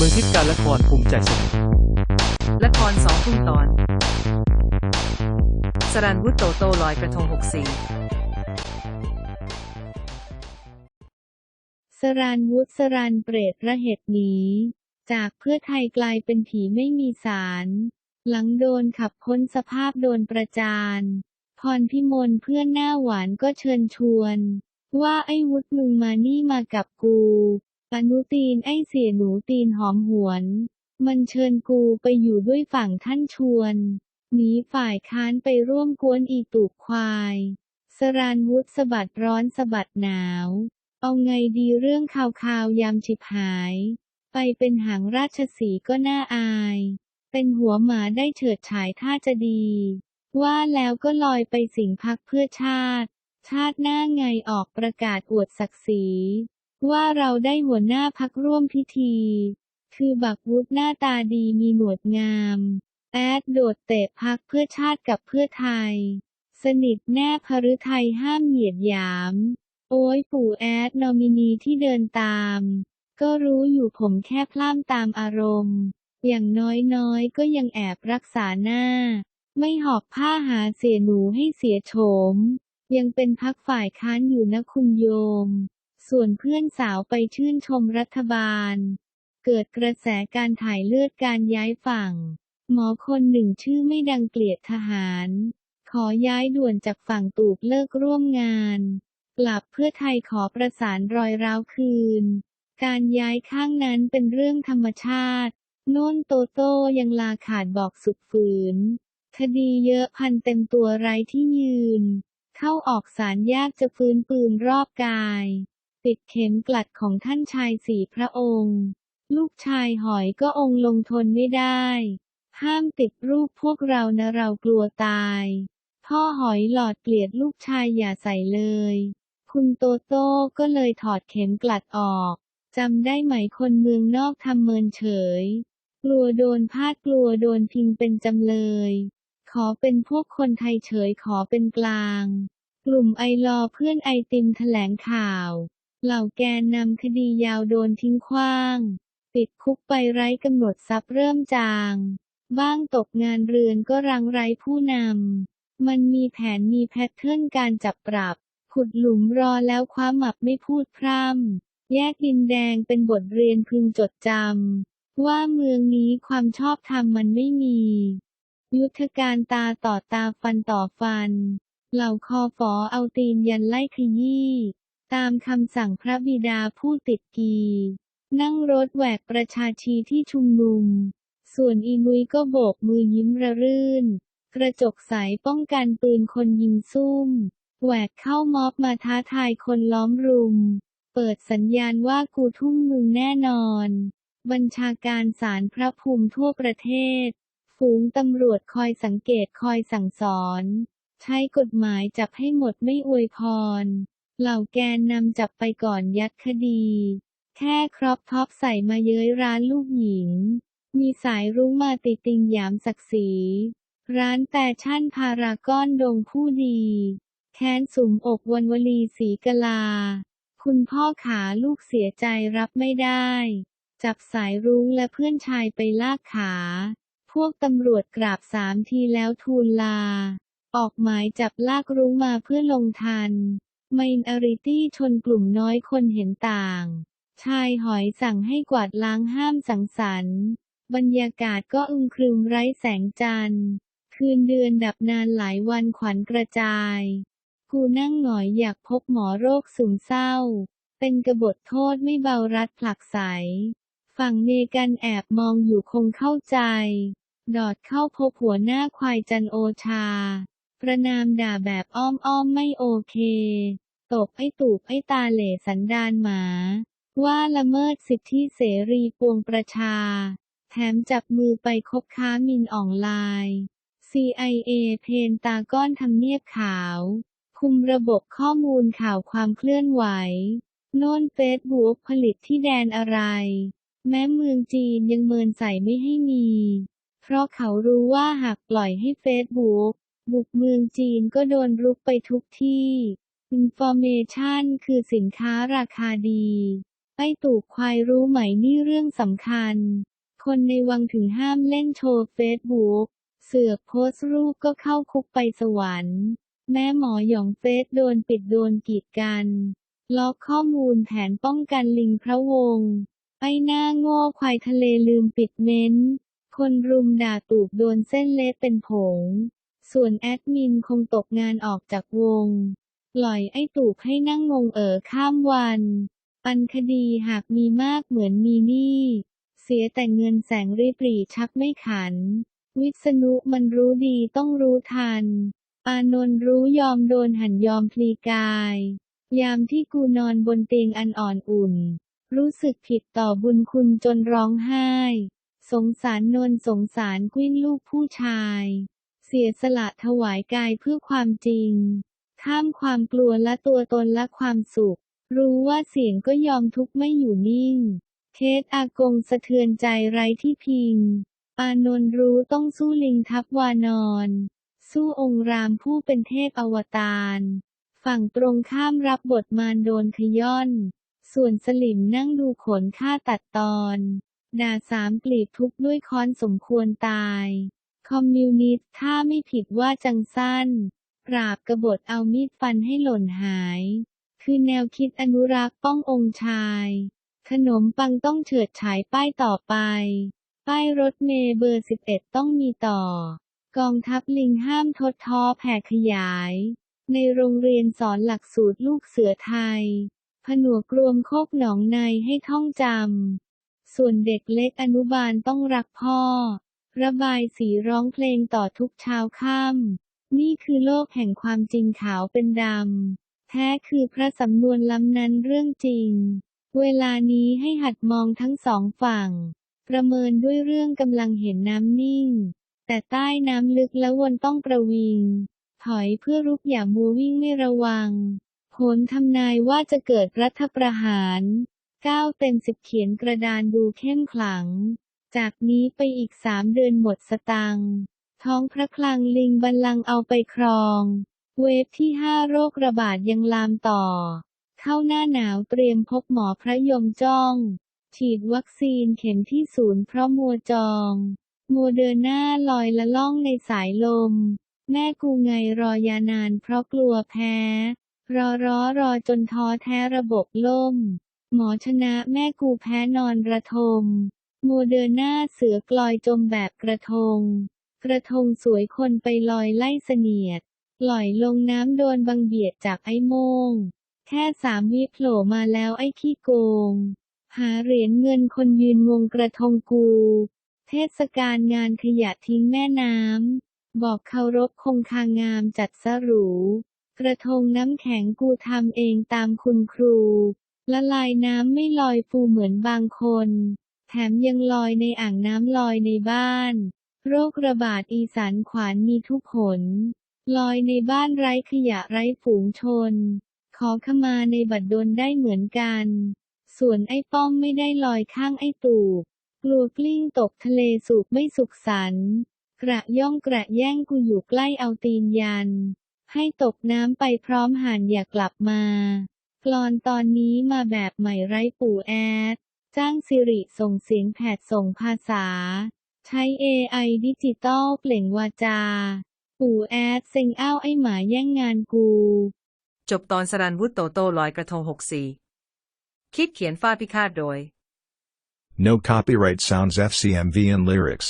เมืองทิพย์การละครภูมิใจเสนอละครสองทุ่มตอน สรันวุฒโตโตลอยกระทงหกสี่สรานวุฒิสรานเปรตระเหตุหนีจากเพื่อไทยกลายเป็นผีไม่มีสาร หลังโดนขับพ้นสภาพโดนประจานพรพิมลเพื่อนหน้าหวานก็เชิญชวน ว่าไอ้วุฒิมึงมานี่มากับกู อนุตีนไอ้เสียหนูตีนหอมหวน มันเชิญกูไปอยู่ด้วยฝั่งท่านชวน หนีฝ่ายค้านไปร่วมกวนอีตูกควาย สรานวุฒสะบัดร้อนสะบัดหนาว เอาไงดีเรื่องข่าวข่าวยามฉิบหาย ไปเป็นหางราชสีก็น่าอาย เป็นหัวหมาได้เฉิดฉายท่าจะดี ว่าแล้วก็ลอยไปสิงพักเพื่อชาติ ชาติหน้าไงออกประกาศอวดศักดิ์ศรี ว่าเราได้หัวหน้าพักร่วมพิธี คือบักวุฒหน้าตาดีมีหนวดงาม แอดโดดเตะพักเพื่อชาติกับเพื่อไทย สนิทแน่พฤทัยห้ามเหยียดหยาม โอ้ยปู่แอดนอมินีที่เดินตาม ก็รู้อยู่ผมแค่พล่ามตามอารมณ์ อย่างน้อยๆก็ยังแอบรักษาหน้า ไม่หอบผ้าหาเสียหนูให้เสียโฉม ยังเป็นพักฝ่ายค้านอยู่นะคุณโยม ส่วนเพื่อนสาวไปชื่นชมรัฐบาล เกิดกระแสการถ่ายเลือดการย้ายฝั่ง หมอคนหนึ่งชื่อไม่ดังเกลียดทหาร ขอย้ายด่วนจากฝั่งตูกเลิกร่วมงาน กลับเพื่อไทยขอประสานรอยร้าวคืน การย้ายข้างนั้นเป็นเรื่องธรรมชาติ โน่นโตโต้ยังลาขาดบอกสุดฝืน คดีเยอะพันเต็มตัวไรที่ยืน เข้าออกสารยากจะฟื้นปืนรอบกาย ติดเข็มกลัดของท่านชายสี่พระองค์ ลูกชายหอยก็องค์ลงทนไม่ได้ ห้ามติดรูปพวกเรานะเรากลัวตาย พ่อหอยหลอดเกลียดลูกชายอย่าใส่เลย คุณโตโต้ก็เลยถอดเข็มกลัดออกจำได้ไหมคนเมืองนอกทำเมินเฉย กลัวโดนพาดกลัวโดนพิงเป็นจำเลย ขอเป็นพวกคนไทยเฉยขอเป็นกลาง กลุ่มไอรอเพื่อนไอติมแถลงข่าว เหล่าแกนนำคดียาวโดนทิ้งขว้าง ติดคุกไปไร้กำหนดทรัพย์เริ่มจาง บ้างตกงานเรือนก็รังไร้ผู้นำ มันมีแผนมีแพทเทิร์นการจับปรับ ขุดหลุมรอแล้วคว้าหมับไม่พูดพร่ำ แยกดินแดงเป็นบทเรียนพึงจดจำ ว่าเมืองนี้ความชอบธรรมมันไม่มี ยุทธการตาต่อตาฟันต่อฟัน เหล่าคอฝอเอาตีนยันไล่ขยี้ ตามคำสั่งพระบิดาผู้ติดกี นั่งรถแหวกประชาชีที่ชุมนุม ส่วนอีนุยก็โบกมือยิ้มระรื่น กระจกใสป้องกันปืนคนยิงซุ่ม แหวกเข้าม็อบมาท้าทายคนล้อมรุม เปิดสัญญาณว่ากูทุ่มมึงแน่นอน บัญชาการศาลพระภูมิทั่วประเทศ ฝูงตำรวจคอยสังเกตคอยสั่งสอน ใช้กฎหมายจับให้หมดไม่อวยพร เหล่าแกนนำจับไปก่อนยัดคดี แค่ครอปท็อปใส่มาเย้ยร้านลูกหญิง มีสายรุ้งมาติติงหยามศักดิ์ศรี ร้านแฟชั่นพารากอนดงผู้ดี แค้นสุมอกวันวลีสีกลา คุณพ่อขาลูกเสียใจรับไม่ได้ จับสายรุ้งและเพื่อนชายไปลากขา พวกตำรวจกราบสามทีแล้วทูลลา ออกหมายจับลากรุ้งมาเพื่อลงทัน ไมนอริตี้ชนกลุ่มน้อยคนเห็นต่าง ชายหอยสั่งให้กวาดล้างห้ามสังสรรค์ บรรยากาศก็อึมครึมไร้แสงจันทร์ คืนเดือนดับนานหลายวันขวัญกระจาย กูนั่งหงอยอยากพบหมอโรคซึมเศร้า เป็นกบฏโทษไม่เบารัดผลักใส ฝั่งเมกันแอบมองอยู่คงเข้าใจ ดอดเข้าพบหัวหน้าควายจันโอชา ประนามด่าแบบอ้อมๆไม่โอเค ตบไอ้ตูบไอ้ตาเหล่สันดานหมา ว่าละเมิดสิทธิเสรีปวงประชา แถมจับมือไปคบค้ามินออนไลน์ CIA เพนตาก้อนทำเนียบขาว คุมระบบข้อมูลข่าวความเคลื่อนไหว โน่นเฟซบุ๊กผลิตที่แดนอะไร แม้เมืองจีนยังเมินใส่ไม่ให้มี เพราะเขารู้ว่าหากปล่อยให้เฟซบุ๊ก บุกเมืองจีนก็โดนรุกไปทุกที่ Information คือสินค้าราคาดี ไอ้ตูบควายรู้ไหมนี่เรื่องสำคัญ คนในวังถึงห้ามเล่นโชว์เฟซบุ๊กเสือกโพสต์รูปก็เข้าคุกไปสวรรค์ แม่หมอหยองเฟซโดนปิดโดนกีดกัน ล็อกข้อมูลแผนป้องกันลิงพระวงศ์ไอ้หน้าโง่ควายทะเลลืมปิดเม้นต์คนรุมด่าตูบโดนเส้นเละเป็นผง ส่วนแอดมินคงตกงานออกจากวง ปล่อยไอ้ตูบให้นั่งงงเอ๋อข้ามวัน ปันคดีหากมีมากเหมือนมีหนี้เสียแต่เงินแสงรีปรีชักไม่ขัน วิษณุมันรู้ดีต้องรู้ทันอานนรู้ยอมโดนหันยอมพลีกาย ยามที่กูนอนบนเตียงอันอ่อนอุ่น รู้สึกผิดต่อบุญคุณจนร้องไห้ สงสารนนสงสารกุ้นลูกผู้ชาย เสียสละถวายกายเพื่อความจริงข้ามความกลัวและตัวตนและความสุข รู้ว่าเสียงก็ยอมทุกข์ไม่อยู่นิ่ง เคสอากงสะเทือนใจไร้ที่พิงอานนรู้ต้องสู้ลิงทับวานอนสู้องค์รามผู้เป็นเทพอวตารฝั่งตรงข้ามรับบทมารโดนขย้อน ส่วนสลิมนั่งดูขนฆ่าตัดตอน ด่าสามกลีบทุกด้วยค้อนสมควรตาย คอมมิวนิสต์ถ้าไม่ผิดว่าจังสั้น ปราบกบฏเอามีดฟันให้หล่นหาย คือแนวคิดอนุรักษ์ป้ององค์ชาย ขนมปังต้องเฉิดฉายป้ายต่อไป ป้ายรถเมล์เบอร์ 11 ต้องมีต่อ กองทัพลิงห้ามทดท้อแผ่ขยาย ในโรงเรียนสอนหลักสูตรลูกเสือไทย ผนวกรวมโคกหนองในให้ท่องจำส่วนเด็กเล็กอนุบาลต้องรักพ่อ ระบายสีร้องเพลงต่อทุกเช้าค่ำนี่คือโลกแห่งความจริงขาวเป็นดำ แท้คือพระสำนวนล้ำนั้นเรื่องจริง เวลานี้ให้หัดมองทั้งสองฝั่ง ประเมินด้วยเรื่องกำลังเห็นน้ำนิ่ง แต่ใต้น้ำลึกและววนต้องประวิง ถอยเพื่อรุกอย่ามัววิ่งไม่ระวังโหนทำนายว่าจะเกิดรัฐประหารก้าวเต็มสิบเขียนกระดานดูเข้มขลัง จากนี้ไปอีกสามเดือนหมดสตังค์ท้องพระคลังลิงบัลลังเอาไปครอง เวฟที่ห้าโรคระบาดยังลามต่อ เข้าหน้าหนาวเตรียมพบหมอพระยมจ้อง ฉีดวัคซีนเข็มที่ศูนย์เพราะมัวจอง โมเดอร์นาลอยละล่องในสายลม แม่กูไงรอยานานเพราะกลัวแพ้ รอรอรอจนท้อแท้ระบบล่ม หมอชนะแม่กูแพ้นอนระทม โมเดอร์นาเสือกลอยจมแบบกระทง กระทงสวยคนไปลอยไล่เสนียดลอยลงน้ำโดนบังเบียดจากไอ้โมง แค่สามวิโผล่มาแล้วไอ้ขี้โกง หาเหรียญเงินคนยืนวงกระทงกู เทศกาลงานขยะทิ้งแม่น้ำ บอกเคารพคงคางามจัดสรูกระทงน้ำแข็งกูทำเองตามคุณครู ละลายน้ำไม่ลอยฟูเหมือนบางคน แถมยังลอยในอ่างน้ำลอยในบ้าน โรคระบาดอีสานขวานมีทุกหนลอยในบ้านไร้ขยะไร้ฝูงชน ขอขมาในบัดดลได้เหมือนกัน ส่วนไอ้ป้อมไม่ได้ลอยข้างไอ้ตูบกลัวกลิ้งตกทะเลสุกไม่สุขสันกระย่องกระแย่งกูอยู่ใกล้เอาตีนยัน ให้ตกน้ำไปพร้อมห่านอย่ากลับมา กลอนตอนนี้มาแบบใหม่ไร้ปู่แอด จ้างสิริส่งเสียงแผดส่งภาษา ใช้ AI ดิจิตอลเปล่งวาจา ปู่แอดเซ็งอ้าวไอ้หมาแย่งงานกู จบตอนสรันวุฒโตโต้ลอยกระทง64คิดเขียนฟาดพิฆาตโดย No copyright sounds FCMV and lyrics.